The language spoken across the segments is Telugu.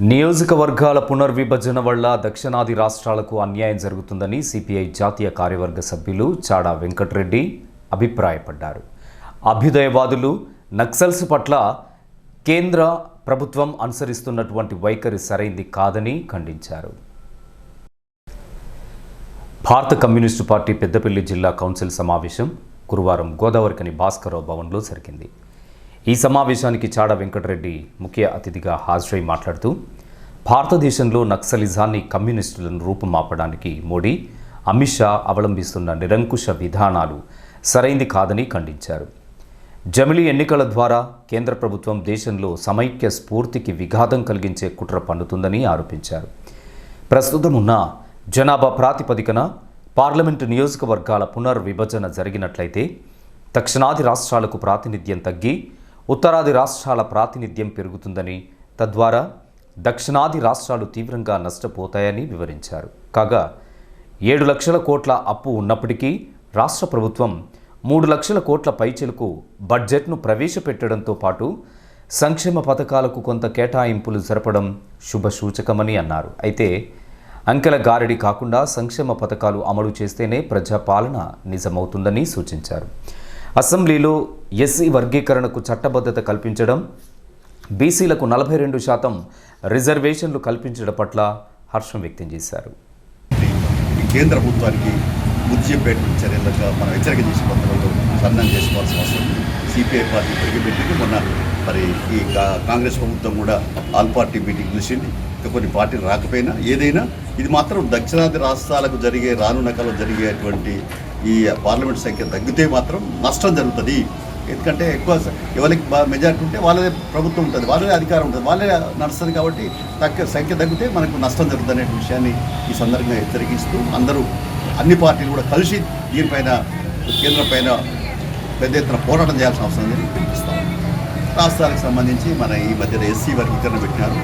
నియోజకవర్గాల పునర్విభజన వల్ల దక్షిణాది రాష్ట్రాలకు అన్యాయం జరుగుతుందని సిపిఐ జాతీయ కార్యవర్గ సభ్యులు చాడా వెంకటరెడ్డి అభిప్రాయపడ్డారు. అభ్యుదయవాదులు నక్సల్స్ పట్ల కేంద్ర ప్రభుత్వం అనుసరిస్తున్నటువంటి వైఖరి సరైంది కాదని ఖండించారు. భారత కమ్యూనిస్టు పార్టీ పెద్దపల్లి జిల్లా కౌన్సిల్ సమావేశం గురువారం గోదావరికని భాస్కరరావు భవన్లో జరిగింది. ఈ సమావేశానికి చాడ వెంకటరెడ్డి ముఖ్య అతిథిగా హాజరై మాట్లాడుతూ భారతదేశంలో నక్సలిజాన్ని కమ్యూనిస్టులను రూపుమాపడానికి మోడీ అమిత్ షా అవలంబిస్తున్న నిరంకుశ విధానాలు సరైంది కాదని ఖండించారు. జమిలీ ఎన్నికల ద్వారా కేంద్ర ప్రభుత్వం దేశంలో సమైక్య స్ఫూర్తికి విఘాతం కలిగించే కుట్ర పన్నుతుందని ఆరోపించారు. ప్రస్తుతం ఉన్న జనాభా ప్రాతిపదికన పార్లమెంటు నియోజకవర్గాల పునర్విభజన జరిగినట్లయితే దక్షిణాది రాష్ట్రాలకు ప్రాతినిధ్యం తగ్గి ఉత్తరాది రాష్ట్రాల ప్రాతినిధ్యం పెరుగుతుందని తద్వారా దక్షిణాది రాష్ట్రాలు తీవ్రంగా నష్టపోతాయని వివరించారు. కాగా ఏడు లక్షల కోట్ల అప్పు ఉన్నప్పటికీ రాష్ట్ర ప్రభుత్వం మూడు లక్షల కోట్ల పైచెలకు బడ్జెట్ను ప్రవేశపెట్టడంతో పాటు సంక్షేమ పథకాలకు కొంత కేటాయింపులు జరపడం శుభసూచకమని అన్నారు. అయితే అంకెల గారడి కాకుండా సంక్షేమ పథకాలు అమలు చేస్తేనే ప్రజాపాలన నిజమవుతుందని సూచించారు. అసెంబ్లీలో ఎస్సీ వర్గీకరణకు చట్టబద్ధత కల్పించడం బీసీలకు నలభై రెండు శాతం రిజర్వేషన్లు కల్పించడం పట్ల హర్షం వ్యక్తం చేశారు. కేంద్ర ప్రభుత్వానికి బుద్ధి చెప్పేటువంటి చర్యలుగా మనం హెచ్చరిక చేసిన పత్రంలో సన్నం చేసుకోవాల్సిన అవసరం సిపిఐ పార్టీ పెరిగిపెట్టింది మొన్న మరి ఈ కాంగ్రెస్ ప్రభుత్వం కూడా ఆల్ పార్టీ మీటింగ్ పిలిచింది ఇంకా కొన్ని పార్టీలు రాకపోయినా ఏదైనా ఇది మాత్రం దక్షిణాది రాష్ట్రాలకు జరిగే రానున్న కాలం జరిగేటువంటి ఈ పార్లమెంట్ సంఖ్య తగ్గితే మాత్రం నష్టం జరుగుతుంది. ఎందుకంటే ఎక్కువ ఎవరికి బాగా ఉంటే వాళ్ళదే ప్రభుత్వం ఉంటుంది వాళ్ళదే అధికారం ఉంటుంది వాళ్ళే నడుస్తుంది కాబట్టి తగ్గ సంఖ్య తగ్గితే మనకు నష్టం జరుగుతుంది అనే విషయాన్ని ఈ సందర్భంగా హెచ్చరికిస్తూ అందరూ అన్ని పార్టీలు కూడా కలిసి దీనిపైన కేంద్రం పైన పెద్ద ఎత్తున పోరాటం చేయాల్సిన అవసరం ఉందని పిలిపిస్తాం రాష్ట్రాలకు సంబంధించి మన ఈ మధ్యన ఎస్సీ వర్గీకరణ పెట్టినారు.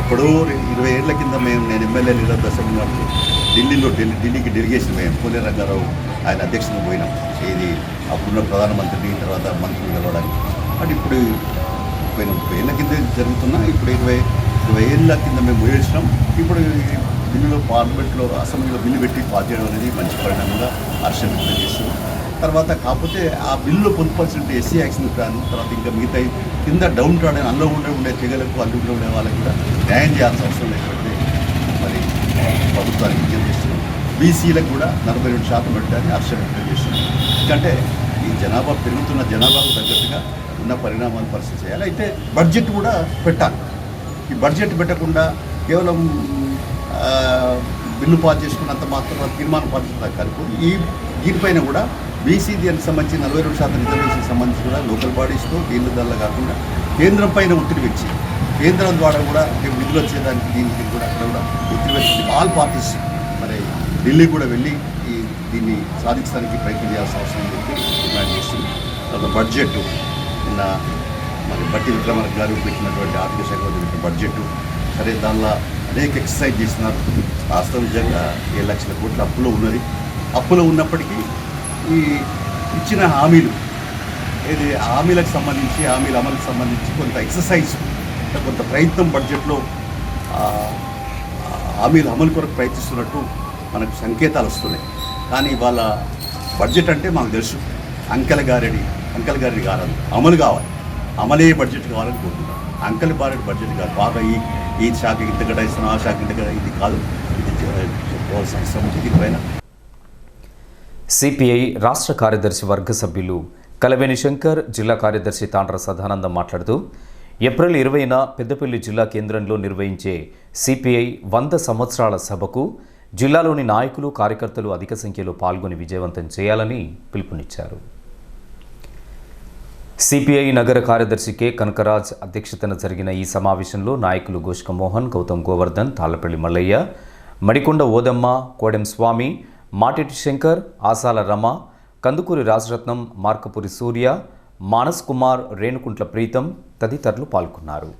ఇప్పుడు ఇరవై ఏళ్ళ కింద మేము నేను ఎమ్మెల్యే నిరంతర ఉన్నప్పుడు ఢిల్లీలో ఢిల్లీ ఢిల్లీకి డెలిగేషన్ మేము పోలే రంగారావు ఆయన అధ్యక్షతన పోయినాం. ఇది అప్పుడున్న ప్రధానమంత్రిని తర్వాత మంత్రులు కలవడానికి అంటే ఇప్పుడు పోయిన ముప్పై ఏళ్ళ కింద జరుగుతున్నా ఇప్పుడు ఇరవై ఇరవై ఏళ్ళ కింద మేము వేసినాం ఇప్పుడు ఢిల్లీలో బిల్లులో పార్లమెంట్లో అసెంబ్లీలో బిల్లు పెట్టి పాస్ చేయడం అనేది మంచి పరిణామంగా హర్షం వ్యక్తం చేస్తున్నాం. తర్వాత కాకపోతే ఆ బిల్లు పొందుపరిచిన ఎస్సీ యాక్షన్ ప్లాన్ తర్వాత ఇంకా మిగతా కింద డౌన్ ట్రాడ్ అందులో ఉండే ఉండే తెగలకు అల్లులో ఉండే వాళ్ళకి కూడా న్యాయం చేయాల్సిన అవసరం లేకపోతే మరి ప్రభుత్వానికి విజ్ఞప్తి చేస్తున్నాం. బీసీలకు కూడా నలభై రెండు శాతం పెట్టాలని హర్షం వ్యక్తం చేస్తున్నాం. ఎందుకంటే ఈ జనాభా పెరుగుతున్న జనాభాకు తగ్గట్టుగా ఉన్న పరిణామాలు పరిస్థితి చేయాలి. అయితే బడ్జెట్ కూడా పెట్టాలి. ఈ బడ్జెట్ పెట్టకుండా కేవలం బిల్లు పాస్ చేసుకున్నంత మాత్రం తీర్మానం పాస్ చేసుకున్న ఈ దీనిపైన కూడా బీసీ దీనికి సంబంధించి నలభై రెండు శాతం రిజర్వేషన్ సంబంధించి కూడా లోకల్ బాడీస్తో కేంద్ర దానిలో కాకుండా కేంద్రం పైన ఒత్తిడి పెంచి కేంద్రం ద్వారా కూడా నిధులు వచ్చేదానికి దీనికి కూడా అక్కడ కూడా ఒత్తిడి పెంచి ఆల్ పార్టీస్ మరి ఢిల్లీ కూడా వెళ్ళి ఈ దీన్ని సాధించడానికి ప్రయత్నం చేయాల్సిన అవసరం చెప్పి డిమాండ్ చేస్తుంది. తర్వాత బడ్జెట్ నిన్న మరి బట్టి విక్రమార్క గారు పెట్టినటువంటి ఆర్థిక శాఖ పెట్టిన బడ్జెట్. సరే దానిలో అనేక ఎక్సర్సైజ్ చేస్తున్నారు. రాష్ట్రం నిజంగా ఏడు లక్షల కోట్ల అప్పులో ఉన్నది. అప్పులో ఉన్నప్పటికీ ఈ ఇచ్చిన హామీలు. ఏది హామీలకు సంబంధించి హామీల అమలుకు సంబంధించి కొంత ఎక్సర్సైజ్ కొంత ప్రయత్నం బడ్జెట్లో హామీలు హామీల అమలు కొరకు ప్రయత్నిస్తున్నట్టు మనకు సంకేతాలు వస్తున్నాయి. కానీ వాళ్ళ బడ్జెట్ అంటే మాకు తెలుసు. అంకెల గారెడి అంకెల గారెడి కావాలి. అమలు కావాలి. అమలే బడ్జెట్ కావాలని కోరుకుంటాం అంకెల బారెడి బడ్జెట్ కాదు. బాగా ఈ ఈ శాఖ ఇంత కేటాయిస్తున్నాం ఆ శాఖ ఇంత ఇది కాదు. ఇది పోవాల్సిన దీనిపైన సిపిఐ రాష్ట్ర కార్యదర్శి వర్గ సభ్యులు కలవేని శంకర్ జిల్లా కార్యదర్శి తాండ్ర సదానందం మాట్లాడుతూ ఏప్రిల్ ఇరవైన పెద్దపల్లి జిల్లా కేంద్రంలో నిర్వహించే సిపిఐ వంద సంవత్సరాల సభకు జిల్లాలోని నాయకులు కార్యకర్తలు అధిక సంఖ్యలో పాల్గొని విజయవంతం చేయాలని పిలుపునిచ్చారు. సిపిఐ నగర కార్యదర్శి కె. కనకరాజ్ అధ్యక్షతన జరిగిన ఈ సమావేశంలో నాయకులు గోష్క మోహన్ గౌతమ్ గోవర్ధన్ తాళ్ళపల్లి మల్లయ్య మడికొండ ఓదమ్మ కోడెం స్వామి మాటిటి శంకర్ ఆసాల రమ కందుకూరి రాజరత్నం మార్కపురి సూర్య మానస్ కుమార్ రేణుకుంట్ల ప్రీతం తదితరులు పాల్గొన్నారు.